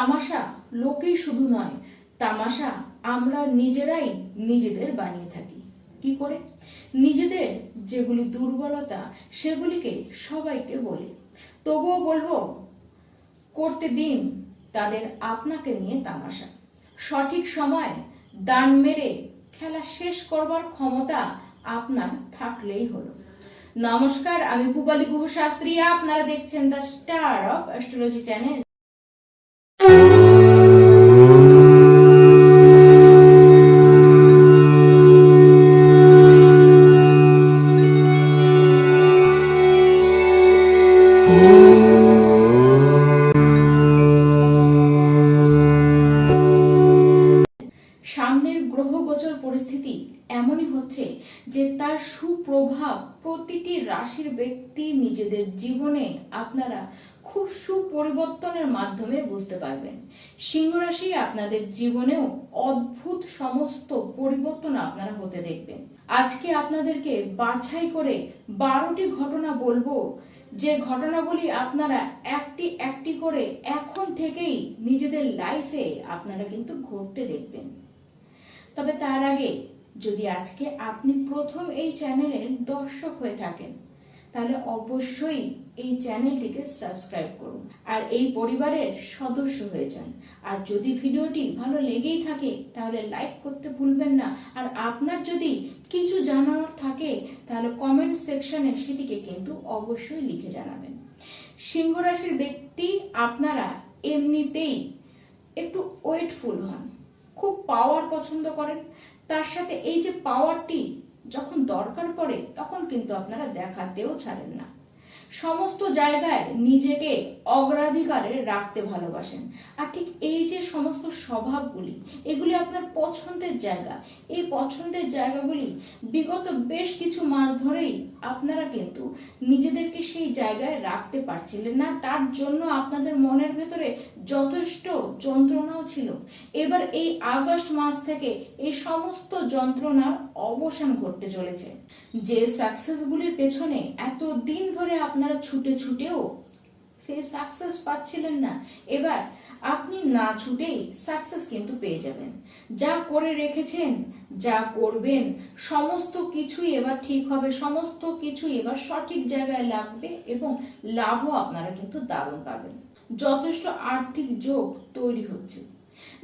তামাশা লোকেই শুধু নয়, তামাশা আমরা নিজেরাই নিজেদের বানিয়ে থাকি। কি করে? নিজেদের যেগুলি দুর্বলতা সেগুলিকে সবাইকে বলি। তবুও বলব, করতে দিন তাদের আপনাকে নিয়ে তামাশা। সঠিক সময় দান মেরে খেলা শেষ করবার ক্ষমতা আপনার থাকলেই হলো। নমস্কার, আমি পুবালি গুহ শাস্ত্রী আপনারা দেখছেন the star of astrology channel. সুপ্রভাব প্রতিটি রাশির ব্যক্তি নিজেদের জীবনে আপনারা খুব সুপরিবর্তনের মাধ্যমে বুঝতে পারবেন। সিংহ রাশি আপনাদের জীবনেও অদ্ভুত সমস্ত পরিবর্তন আপনারা হতে দেখবেন। আজকে আপনাদেরকে বাছাই করে বারোটি ঘটনা বলব। যে ঘটনাগুলি আপনারা একটি একটি করে এখন থেকেই নিজেদের লাইফে আপনারা কিন্তু ঘটতে দেখবেন। তবে তার আগে যদি আজকে আপনি প্রথম এই চ্যানেলের দর্শক হয়ে থাকেন, তাহলে অবশ্যই এই চ্যানেলটিকে সাবস্ক্রাইব করুন আর এই পরিবারের সদস্য হয়ে যান। আর যদি ভিডিওটি ভালো লেগেই থাকে, তাহলে লাইক করতে ভুলবেন না। আর আপনার যদি কিছু জানানোর থাকে, তাহলে কমেন্ট সেকশনে সেটিকে কিন্তু অবশ্যই লিখে জানাবেন। সিংহ রাশির ব্যক্তি আপনারা এমনিতেই একটু ওয়েটফুল হন, খুব পাওয়ার পছন্দ করেন তার সাথে এই যে পাওয়ারটি যখন দরকার পড়ে, তখন কিন্তু আপনারা দেখাতেও ছাড়েন না। সমস্ত জায়গায় নিজেকে অগ্রাধিকারে রাখতে ভালোবাসেন। আর ঠিক এই যে সমস্ত স্বভাবগুলি, এগুলি আপনার পছন্দের জায়গা। এই পছন্দের জায়গাগুলি বিগত বেশ কিছু মাস ধরেই আপনারা কিন্তু নিজেদেরকে সেই জায়গায় রাখতে পারছিলেন না। তার জন্য আপনাদের মনের ভেতরে যথেষ্ট যন্ত্রণাও ছিল। এবার এই আগস্ট মাস থেকে এই সমস্ত যন্ত্রণার অবসান ঘটতে চলেছে। যে সাকসেসগুলির পেছনে এত দিন ধরে আপনারা ছুটে ছুটেও সেই সাকসেস পাচ্ছিলেন না। এবার আপনি না ছুটেই সাকসেস কিন্তু পেয়ে যাবেন। যা করে রেখেছেন, যা করবেন, সমস্ত কিছুই এবার ঠিক হবে, সমস্ত কিছুই এবার সঠিক জায়গায় লাগবে এবং লাভও আপনারা কিন্তু দারুণ পাবেন। যথেষ্ট আর্থিক যোগ তৈরি হচ্ছে।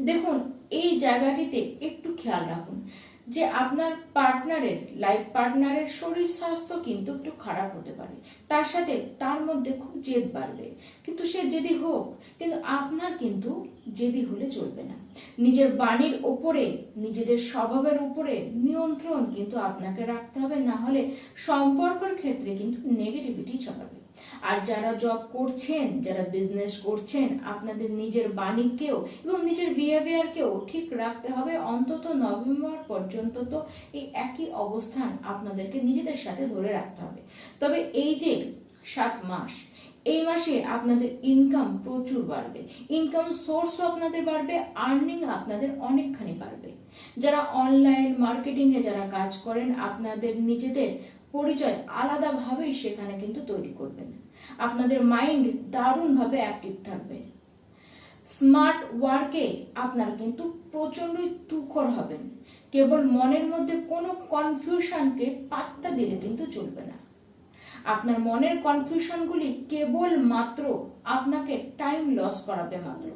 দেখুন, এই জায়গাটিতে একটু খেয়াল রাখুন যে আপনার পার্টনারের, লাইফ পার্টনারের শরীর স্বাস্থ্য কিন্তু একটু খারাপ হতে পারে। তার সাথে তার মধ্যে খুব জেদ বাড়বে। কিন্তু সে জেদি হোক, কিন্তু আপনার কিন্তু জেদি হলে চলবে না। নিজের বাণীর ওপরে, নিজেদের স্বভাবের উপরে নিয়ন্ত্রণ কিন্তু আপনাকে রাখতে হবে। না হলে সম্পর্কের ক্ষেত্রে কিন্তু নেগেটিভিটি ছড়াবে। আর যারা জব করছেন, যারা বিজনেস করছেন, আপনাদের নিজের বাণীকেও এবং নিজের বিহেভিয়ারকেও ঠিক রাখতে হবে। অন্তত নভেম্বর পর্যন্ত তো এই একই অবস্থান আপনাদেরকে নিজেদের সাথে ধরে রাখতে হবে। তবে এই যে সাত মাস, এই মাসে আপনাদের ইনকাম প্রচুর বাড়বে। ইনকাম সোর্সও আপনাদের বাড়বে আর্নিং আপনাদের অনেকখানি বাড়বে। যারা অনলাইন মার্কেটিংয়ে যারা কাজ করেন, আপনাদের নিজেদের পরিচয় আলাদাভাবেই সেখানে কিন্তু তৈরি করবেন। আপনাদের মাইন্ড দারুণভাবে অ্যাক্টিভ থাকবে। স্মার্ট ওয়ার্কে আপনার কিন্তু প্রচণ্ডই তুখর হবেন। কেবল মনের মধ্যে কোনো কনফিউশনকে পাত্তা দিলে কিন্তু চলবে না। আপনার মনের কনফিউশনগুলি কেবল মাত্র আপনাকে টাইম লস করাবে মাত্র।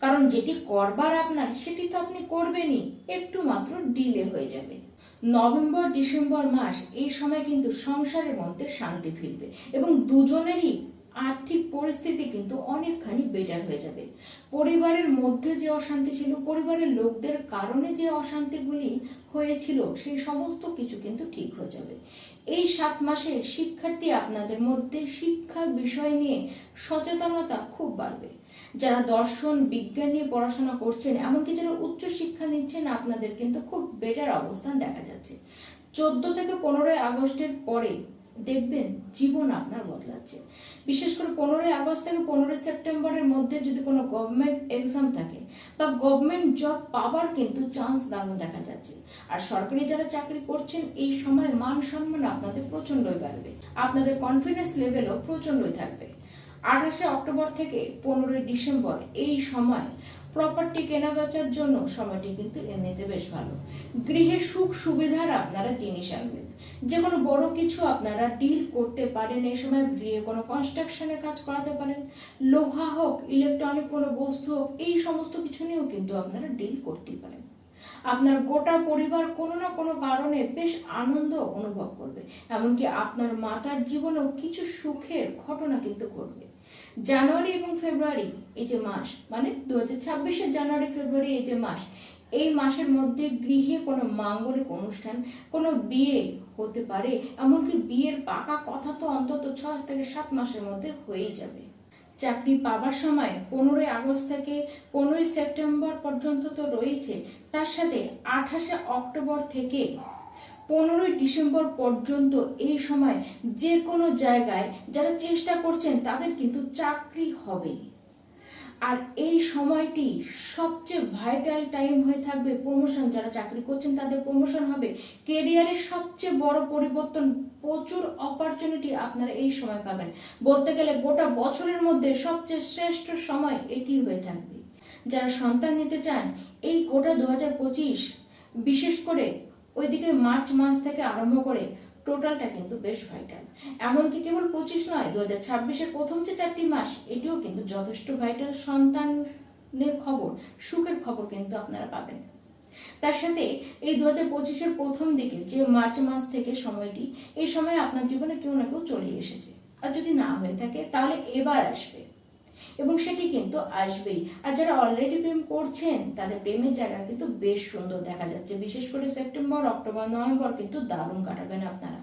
কারণ যেটি করবার আপনার, সেটি তো আপনি করবেনই, একটু মাত্র ডিলে হয়ে যাবে। নভেম্বর, ডিসেম্বর মাস, এই সময় কিন্তু সংসারের মধ্যে শান্তি ফিরবে এবং দুজনেরই আর্থিক পরিস্থিতি কিন্তু অনেকখানি বেটার হয়ে যাবে। পরিবারের মধ্যে যে অশান্তি ছিল, পরিবারের লোকদের কারণে যে অশান্তিগুলি হয়েছিল, সেই সমস্ত কিছু কিন্তু ঠিক হয়ে যাবে। এই সাত মাসে শিক্ষার্থী আপনাদের মধ্যে শিক্ষা বিষয় নিয়ে সচেতনতা খুব বাড়বে। যারা দর্শন, বিজ্ঞান নিয়ে পড়াশোনা করছেন, এমনকি যারা উচ্চ শিক্ষা নিচ্ছেন, আপনাদের কিন্তু খুব বেটার অবস্থান দেখা যাচ্ছে। চোদ্দ থেকে পনেরোই আগস্টের পরে দেখবেন জীবন আপনার বদলাচ্ছে। বিশেষ করে পনেরোই আগস্ট থেকে পনেরোই সেপ্টেম্বরের মধ্যে যদি কোনো গভর্নমেন্ট এক্সাম থাকে, বা গভর্নমেন্ট জব পাওয়ার কিন্তু চান্স দাঁড়ানো দেখা যাচ্ছে। আর সরকারি যারা চাকরি করছেন, এই সময় মান সম্মান আপনাদের প্রচণ্ডই বাড়বে। আপনাদের কনফিডেন্স লেভেলও প্রচণ্ডই থাকবে। আঠাশে অক্টোবর থেকে পনেরোই ডিসেম্বর এই সময় প্রপার্টি কেনা বেচার জন্য সময়টি কিন্তু এমনিতে বেশ ভালো। গৃহে সুখ সুবিধার আপনারা জিনিস আনবেন। যে কোনো বড় কিছু আপনারা ডিল করতে পারেন, এই সময় গৃহে কোনো কনস্ট্রাকশনের কাজ করাতে পারেন, লোহা হোক ইলেকট্রনিক কোনো বস্তু হোক, এই সমস্ত কিছু নিয়েও কিন্তু আপনারা ডিল করতেই পারেন। আপনার গোটা পরিবার কোনো না কোনো কারণে বেশ আনন্দ অনুভব করবে। এমনকি আপনার মাতার জীবনেও কিছু সুখের ঘটনা কিন্তু ঘটবে। জানুয়ারি এবং ফেব্রুয়ারি, এই যে মাস মানে দু হাজার জানুয়ারি, ফেব্রুয়ারি, এই যে মাস, এই মাসের মধ্যে গৃহে কোনো মাঙ্গলিক অনুষ্ঠান, কোনো বিয়ে হতে পারে, এমনকি বিয়ের পাকা কথা তো অন্তত ছয় থেকে সাত মাসের মধ্যে হয়েই যাবে। চাকরি পাবার সময় পনেরোই আগস্ট থেকে পনেরোই সেপ্টেম্বর পর্যন্ত তো রয়েছে, তার সাথে আঠাশে অক্টোবর থেকে পনেরোই ডিসেম্বর পর্যন্ত এই সময় যে কোনো জায়গায় যারা চেষ্টা করছেন, তাদের কিন্তু চাকরি হবে। আর এই সময়টি সবচেয়ে ভাইটাল টাইম হয়ে থাকবে প্রমোশন যারা চাকরি করছেন, তাদের প্রমোশন হবে। কেরিয়ারের সবচেয়ে বড় পরিবর্তন, প্রচুর অপরচুনিটি আপনারা এই সময় পাবেন। বলতে গেলে গোটা বছরের মধ্যে সবচেয়ে শ্রেষ্ঠ সময় এটি হয়ে থাকবে। যারা সন্তান নিতে চান, এই গোটা দু বিশেষ করে ওইদিকে মার্চ মাস থেকে আরম্ভ করে টোটালটা কিন্তু বেশ ভাইটাল এমনকি কেবল পঁচিশ নয় দু হাজার ছাব্বিশের প্রথম যে চারটি মাস, এটিও কিন্তু যথেষ্ট ভাইটাল সন্তানের খবর, সুখের খবর কিন্তু আপনারা পাবেন। তার সাথে এই দু হাজার পঁচিশের প্রথম দিকে যে মার্চ মাস থেকে সময়টি, এই সময় আপনার জীবনে কেউ না কেউ চলে এসেছে। আর যদি না হয়ে থাকে, তাহলে এবার আসবে। এবং সেটি কিন্তু আসবেই। আর যারা অলরেডি প্রেম করছেন, তাদের প্রেমের জায়গা কিন্তু বেশ সুন্দর দেখা যাচ্ছে। বিশেষ করে সেপ্টেম্বর, অক্টোবর, নভেম্বর কিন্তু দারুণ কাটাবেন আপনারা।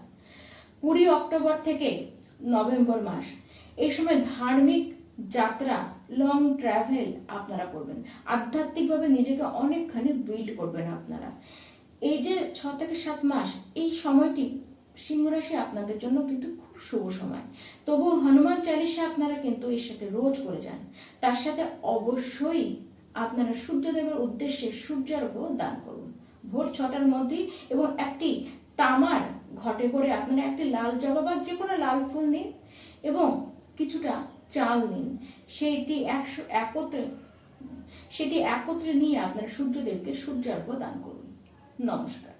কুড়ি অক্টোবর থেকে নভেম্বর মাস, এই সময় ধার্মিক যাত্রা লং ট্রাভেল আপনারা করবেন। আধ্যাত্মিকভাবে নিজেকে অনেকখানি বিল্ড করবেন আপনারা। এই যে ছ থেকে সাত মাস, এই সময়টি সিংহরাশি আপনাদের জন্য কিন্তু খুব শুভ সময়। তবু হনুমান চালিশা আপনারা কিন্তু এর সাথে রোজ করে যান। তার সাথে অবশ্যই আপনারা সূর্যদেবের উদ্দেশ্যে সূর্যার্ঘ্য দান করুন। ভোর ছটার মধ্যেই এবং একটি তামার ঘটে করে আপনারা একটি লাল জবা বা যে কোনো লাল ফুল নিন এবং কিছুটা চাল নিন। সেইটি একশো, একত্রে, সেটি একত্রে নিয়ে আপনারা সূর্যদেবকে সূর্যার্ঘ্য দান করুন। নমস্কার।